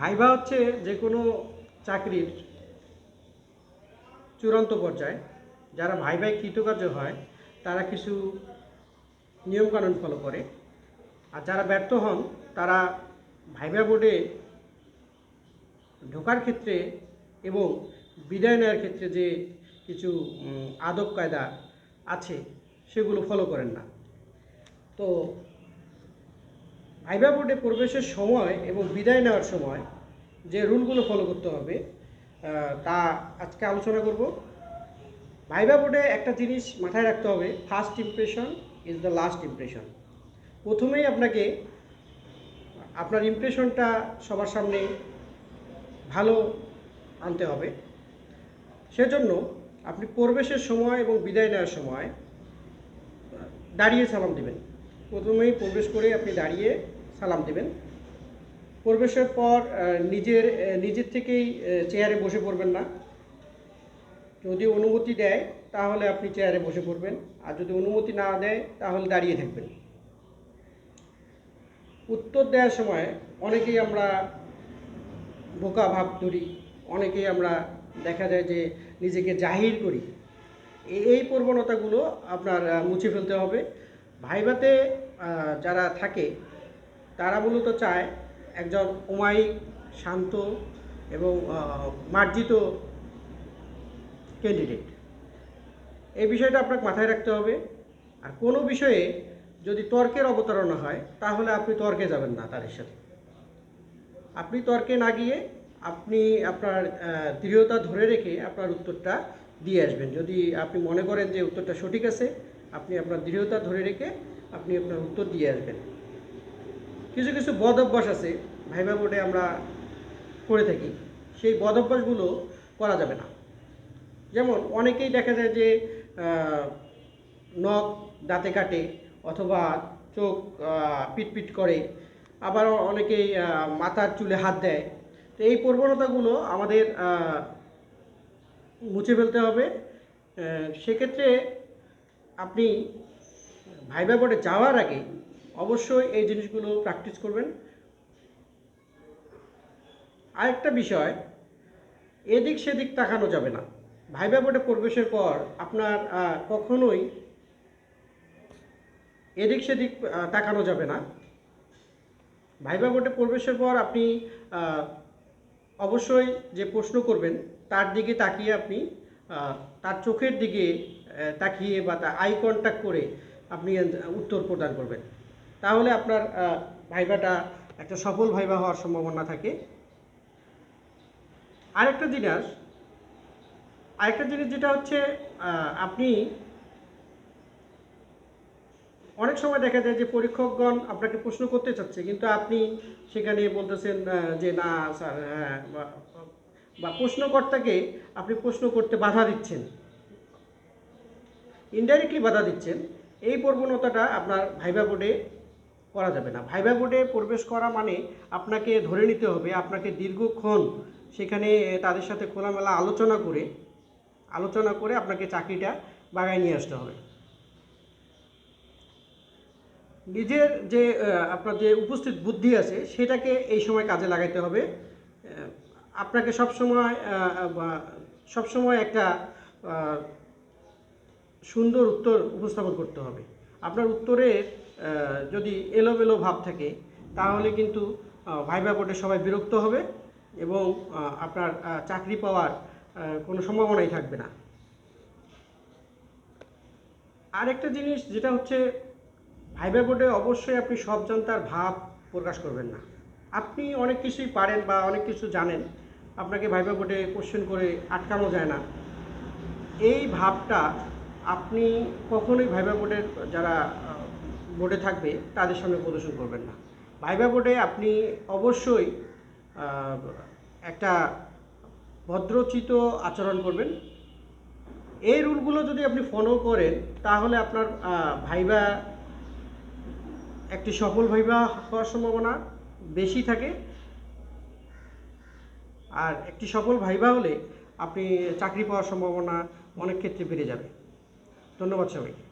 Viva হচ্ছে যে কোনো চাকরির চূড়ান্ত পর্যায়ে যারা ভাইভাই কৃতকার্য হয়, তারা কিছু নিয়মকানুন ফলো করে। আর যারা ব্যর্থ হন, তারা ভাইভা বোর্ডে ঢোকার ক্ষেত্রে এবং বিদায় নেওয়ার ক্ষেত্রে যে কিছু আদব কায়দা আছে, সেগুলো ফলো করেন না। তো ভাইবা বোর্ডে প্রবেশের সময় এবং বিদায় নেওয়ার সময় যে রুলগুলো ফলো করতে হবে তা আজকে আলোচনা করব। ভাইবা বোর্ডে একটা জিনিস মাথায় রাখতে হবে first impression is the last impression প্রথমেই আপনাকে আপনার ইমপ্রেশনটা সবার সামনে ভালো আনতে হবে। সেজন্য আপনি প্রবেশের সময় এবং বিদায় নেওয়ার সময় দাঁড়িয়ে সালাম দেবেন। প্রথমেই প্রবেশ করে আপনি দাঁড়িয়ে সালাম দিবেন। প্রবেশের পর নিজের নিজের থেকেই চেয়ারে বসে পড়বেন না। যদি অনুমতি দেয়, তাহলে আপনি চেয়ারে বসে পড়বেন। আর যদি অনুমতি না দেয়, তাহলে দাঁড়িয়ে থাকবেন। উত্তর দেওয়ার সময় অনেকেই আমরা বোকা ভাব ধরি, অনেকেই আমরা দেখা যায় যে নিজেকে জাহির করি। এই প্রবণতাগুলো আপনার মুছে ফেলতে হবে। ভাইভাতে যারা থাকে তারা মূলত চায় একজন অমায়িক শান্ত এবং মার্জিত ক্যান্ডিডেট এই বিষয়টা আপনাকে মাথায় রাখতে হবে। আর কোনো বিষয়ে যদি তর্কের অবতারণা হয়, তাহলে আপনি তর্কে যাবেন না তাদের সাথে। আপনি তর্কে না গিয়ে আপনি আপনার দৃঢ়তা ধরে রেখে আপনার উত্তরটা দিয়ে আসবেন। যদি আপনি মনে করেন যে উত্তরটা সঠিক আছে, আপনি আপনার দৃঢ়তা ধরে রেখে আপনি আপনার উত্তর দিয়ে আসবেন। কিছু কিছু বদ অভ্যাস আছে, ভাইবা বোর্ডে আমরা করে থাকি। সেই বদ অভ্যাসগুলো করা যাবে না। যেমন অনেকেই দেখা যায় যে নখ দাঁতে কাটে অথবা চোখ পিটপিট করে। আবার অনেকেই মাথার চুলে হাত দেয়। তো এই প্রবণতাগুলো আমাদের মুছে ফেলতে হবে। সেক্ষেত্রে আপনি ভাইবা বোর্ডে যাওয়ার আগে অবশ্যই এই জিনিসগুলো প্র্যাকটিস করবেন। আরেকটা বিষয়, এদিক সেদিক তাকানো যাবে না। ভাইবা বোর্ডে প্রবেশের পর আপনার কখনোই এদিক সেদিক তাকানো যাবে না। ভাইবা বোর্ডে প্রবেশের পর আপনি অবশ্যই যে প্রশ্ন করবেন, তার দিকে তাকিয়ে আপনি তার চোখের দিকে তাকিয়ে বা তা আই কন্ট্যাক্ট করে আপনি উত্তর প্রদান করবেন। তাহলে আপনার আহ, ভাইবাটা একটা সফল ভাইবা হওয়ার সম্ভাবনা থাকে। আরেকটা জিনিস আরেকটা জিনিস যেটা হচ্ছে আপনি অনেক সময় দেখা যায় যে পরীক্ষকগণ আপনাকে প্রশ্ন করতে চাচ্ছে কিন্তু আপনি সেখানে বলতেছেন যে না স্যার হ্যাঁ বা- বা প্রশ্নকর্তাকে আপনি প্রশ্ন করতে বাধা দিচ্ছেন। ইনডাইরেক্টলি বাধা দিচ্ছেন। এই প্রবণতাটা আপনার ভাইবা বোর্ডে করা যাবে না। ভাইবা বোর্ডে প্রবেশ করা মানে আপনাকে ধরে নিতে হবে, আপনাকে দীর্ঘক্ষণ সেখানে তাদের সাথে খোলামেলা আলোচনা করে আলোচনা করে আপনাকে চাকরিটা বাগায় নিয়ে আসতে হবে। নিজের যে আপনার যে উপস্থিত বুদ্ধি আছে, সেটাকে এই সময় কাজে লাগাইতে হবে। আপনাকে সবসময় সবসময় একটা সুন্দর উত্তর উপস্থাপন করতে হবে। আপনার উত্তরে আহ, যদি এলোমেলো ভাব থাকে তাহলে কিন্তু ভাইবা বোর্ডে সবাই বিরক্ত হবে এবং আপনার চাকরি পাওয়ার কোনো সম্ভাবনাই থাকবে না। আরেকটা জিনিস যেটা হচ্ছে ভাইবা বোর্ডে অবশ্যই আপনি সব জানতার ভাব প্রকাশ করবেন না। আপনি অনেক কিছুই পারেন বা অনেক কিছু জানেন আপনাকে ভাইবা বোর্ডে কোশ্চেন করে আটকানো যায় না। এই ভাবটা আপনি কখনোই ভাইবা বোর্ডের যারা বোর্ডে থাকবে, তাদের সামনে প্রদর্শন করবেন না। ভাইবা বোর্ডে আপনি অবশ্যই একটা ভদ্রচিত আচরণ করবেন। এই রুলগুলো যদি আপনি ফলো করেন, তাহলে আপনার ভাইবা একটি সফল ভাইবা হওয়ার সম্ভাবনা বেশি থাকে। আর একটি সফল ভাইবা হলে আপনি চাকরি পাওয়ার সম্ভাবনা অনেক ক্ষেত্রে বেড়ে যাবে। ধন্যবাদ সবাইকে।